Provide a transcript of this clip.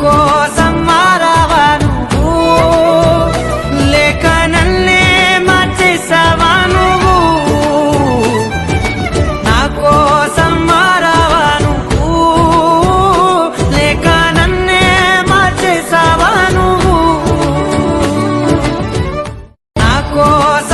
కోసం మారావా నువ్వు. లేక నన్నే మర్చేసావా నువ్వు. నా కోసం మారావా నువ్వు. లేక నన్నే మర్చేసావా నా కోసం